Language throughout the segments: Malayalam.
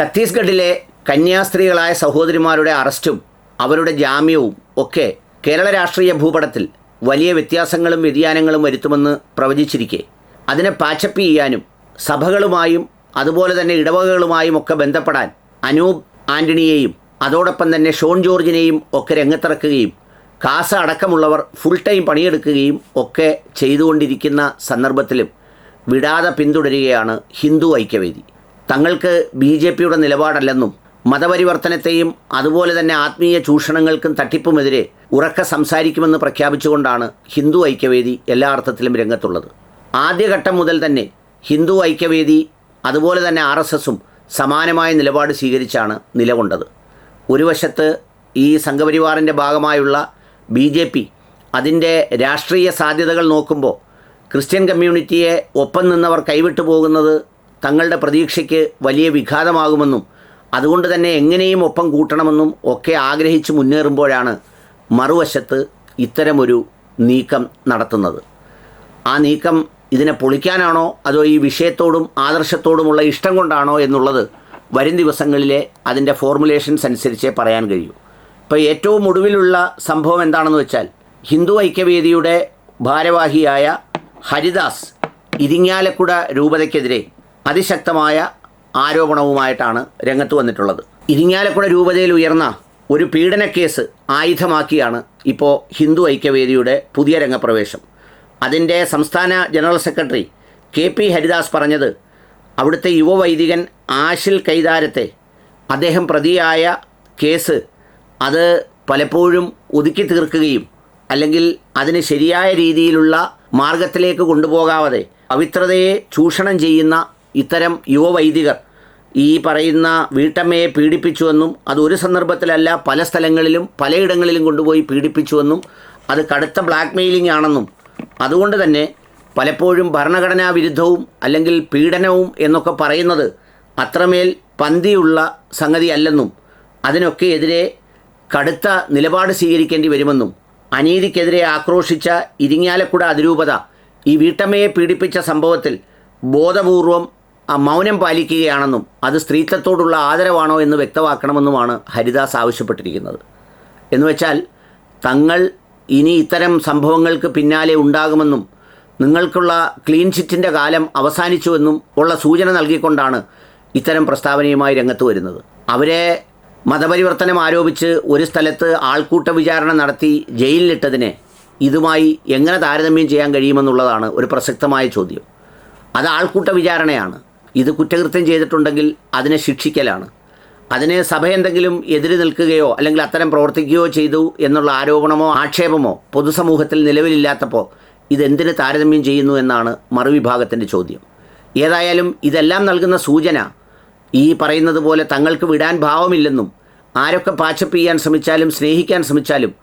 ഛത്തീസ്ഗഡിലെ കന്യാസ്ത്രീകളായ സഹോദരിമാരുടെ അറസ്റ്റും അവരുടെ ജാമ്യവും ഒക്കെ കേരള രാഷ്ട്രീയ ഭൂപടത്തിൽ വലിയ വ്യത്യാസങ്ങളും വ്യതിയാനങ്ങളും വരുത്തുമെന്ന് പ്രവചിച്ചിരിക്കെ. അതിനെ പാച്ചപ്പ് ചെയ്യാനും സഭകളുമായും അതുപോലെ തന്നെ ഇടവകകളുമായും ഒക്കെ ബന്ധപ്പെടാൻ അനൂപ് ആന്റണിയെയും അതോടൊപ്പം തന്നെ ഷോൺ ജോർജിനെയും ഒക്കെ രംഗത്തിറക്കുകയും കാസ അടക്കമുള്ളവർ ഫുൾ ടൈം പണിയെടുക്കുകയും ഒക്കെ ചെയ്തുകൊണ്ടിരിക്കുന്ന സന്ദർഭത്തിലും വിടാതെ പിന്തുടരുകയാണ് ഹിന്ദു ഐക്യവേദി. തങ്ങൾക്ക് ബി ജെ പിയുടെ നിലപാടല്ലെന്നും മതപരിവർത്തനത്തെയും അതുപോലെ തന്നെ ആത്മീയ ചൂഷണങ്ങൾക്കും തട്ടിപ്പുമെതിരെ ഉറക്ക സംസാരിക്കുമെന്ന് പ്രഖ്യാപിച്ചുകൊണ്ടാണ് ഹിന്ദു ഐക്യവേദി എല്ലാ അർത്ഥത്തിലും രംഗത്തുള്ളത്. ആദ്യഘട്ടം മുതൽ തന്നെ ഹിന്ദു ഐക്യവേദി അതുപോലെ തന്നെ ആർ എസ് എസും സമാനമായ നിലപാട് സ്വീകരിച്ചാണ് നിലകൊണ്ടത്. ഒരു വശത്ത് ഈ സംഘപരിവാറിന്റെ ഭാഗമായുള്ള ബി ജെ പി അതിന്റെ രാഷ്ട്രീയ സാധ്യതകൾ നോക്കുമ്പോൾ ക്രിസ്ത്യൻ കമ്മ്യൂണിറ്റിയെ ഒപ്പം നിന്നവർ കൈവിട്ടു പോകുന്നത് തങ്ങളുടെ പ്രതീക്ഷയ്ക്ക് വലിയ വിഘാതമാകുമെന്നും അതുകൊണ്ട് തന്നെ എങ്ങനെയും ഒപ്പം കൂട്ടണമെന്നും ഒക്കെ ആഗ്രഹിച്ച് മുന്നേറുമ്പോഴാണ് മറുവശത്ത് ഇത്തരമൊരു നീക്കം നടത്തുന്നത്. ആ നീക്കം ഇതിനെ പൊളിക്കാനാണോ അതോ ഈ വിഷയത്തോടും ആദർശത്തോടുമുള്ള ഇഷ്ടം കൊണ്ടാണോ എന്നുള്ളത് വരും ദിവസങ്ങളിലെ അതിന്റെ ഫോർമുലേഷൻസ് അനുസരിച്ചേ പറയാൻ കഴിയൂ. ഇപ്പോൾ ഏറ്റവും ഒടുവിലുള്ള സംഭവം എന്താണെന്ന് വെച്ചാൽ ഹിന്ദു ഐക്യവേദിയുടെ ഭാരവാഹിയായ ഹരിദാസ് ഇരിങ്ങാലക്കുട രൂപതയ്ക്കെതിരെ അതിശക്തമായ ആരോപണവുമായിട്ടാണ് രംഗത്ത് വന്നിട്ടുള്ളത്. ഇരിങ്ങാലക്കുട രൂപതയിൽ ഉയർന്ന ഒരു പീഡന കേസ് ആയുധമാക്കിയാണ് ഇപ്പോൾ ഹിന്ദു ഐക്യവേദിയുടെ പുതിയ രംഗപ്രവേശം. അതിന്റെ സംസ്ഥാന general secretary K P Haridas പറഞ്ഞത് അവിടുത്തെ യുവവൈദികൻ ആഷിൽ കൈതാരത്തെ അദ്ദേഹം പ്രതിയായ കേസ് അത് പലപ്പോഴും ഒതുക്കി തീർക്കുകയും അല്ലെങ്കിൽ അതിന് ശരിയായ രീതിയിലുള്ള മാർഗത്തിലേക്ക് കൊണ്ടുപോകാതെ പവിത്രതയെ ചൂഷണം ചെയ്യുന്ന ഇത്തരം യുവവൈദികർ ഈ പറയുന്ന വീട്ടമ്മയെ പീഡിപ്പിച്ചുവെന്നും അത് ഒരു സന്ദർഭത്തിലല്ല പല സ്ഥലങ്ങളിലും പലയിടങ്ങളിലും കൊണ്ടുപോയി പീഡിപ്പിച്ചുവെന്നും അത് കടുത്ത ബ്ലാക്ക് മെയിലിംഗ് ആണെന്നും. അതുകൊണ്ട് തന്നെ പലപ്പോഴും ഭരണഘടനാ വിരുദ്ധവും അല്ലെങ്കിൽ പീഡനവും എന്നൊക്കെ പറയുന്നത് അത്രമേൽ പന്തിയുള്ള സംഗതിയല്ലെന്നും അതിനൊക്കെ എതിരെ കടുത്ത നിലപാട് സ്വീകരിക്കേണ്ടി വരുമെന്നും അനീതിക്കെതിരെ ആക്രോശിച്ച ഇരിങ്ങാലക്കുട അതിരൂപത ഈ വീട്ടമ്മയെ പീഡിപ്പിച്ച സംഭവത്തിൽ ബോധപൂർവം മൗനം പാലിക്കുകയാണെന്നും അത് സ്ത്രീത്വത്തോടുള്ള ആദരവാണോ എന്ന് വ്യക്തമാക്കണമെന്നുമാണ് ഹരിദാസ് ആവശ്യപ്പെട്ടിരിക്കുന്നത്. എന്നുവെച്ചാൽ തങ്ങൾ ഇനി ഇത്തരം സംഭവങ്ങൾക്ക് പിന്നാലെ ഉണ്ടാകുമെന്നും നിങ്ങൾക്കുള്ള ക്ലീൻ ചിറ്റിന്റെ കാലം അവസാനിച്ചുവെന്നും ഉള്ള സൂചന നൽകിക്കൊണ്ടാണ് ഇത്തരം പ്രസ്താവനയുമായി രംഗത്ത് വരുന്നത്. അവരെ മതപരിവർത്തനം ആരോപിച്ച് ഒരു സ്ഥലത്ത് ആൾക്കൂട്ട വിചാരണ നടത്തി ജയിലിലിട്ടതിനെ ഇതുമായി എങ്ങനെ താരതമ്യം ചെയ്യാൻ കഴിയുമെന്നുള്ളതാണ് ഒരു പ്രസക്തമായ ചോദ്യം. അത് ആൾക്കൂട്ട വിചാരണയാണ്. ഇത് കുറ്റകൃത്യം ചെയ്തിട്ടുണ്ടെങ്കിൽ അതിനെ ശിക്ഷിക്കലാണ്. അതിനെ സഭ എന്തെങ്കിലും എതിര് നിൽക്കുകയോ അല്ലെങ്കിൽ അത്തരം പ്രവർത്തിക്കുകയോ ചെയ്തു എന്നുള്ള ആരോപണമോ ആക്ഷേപമോ പൊതുസമൂഹത്തിൽ നിലവിലില്ലാത്തപ്പോൾ ഇതെന്തിന് താരതമ്യം ചെയ്യുന്നു എന്നാണ് മറുവിഭാഗത്തിന്റെ ചോദ്യം. ഏതായാലും ഇതെല്ലാം നൽകുന്ന സൂചന ഈ പറയുന്നത് പോലെ തങ്ങൾക്ക് വിടാൻ ഭാവമില്ലെന്നും ആരൊക്കെ പാച്ചപ്പ് ചെയ്യാൻ ശ്രമിച്ചാലും സ്നേഹിക്കാൻ ശ്രമിച്ചാലും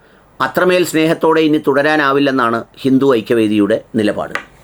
അത്രമേൽ സ്നേഹത്തോടെ ഇനി തുടരാനാവില്ലെന്നാണ് ഹിന്ദു ഐക്യവേദിയുടെ നിലപാട്.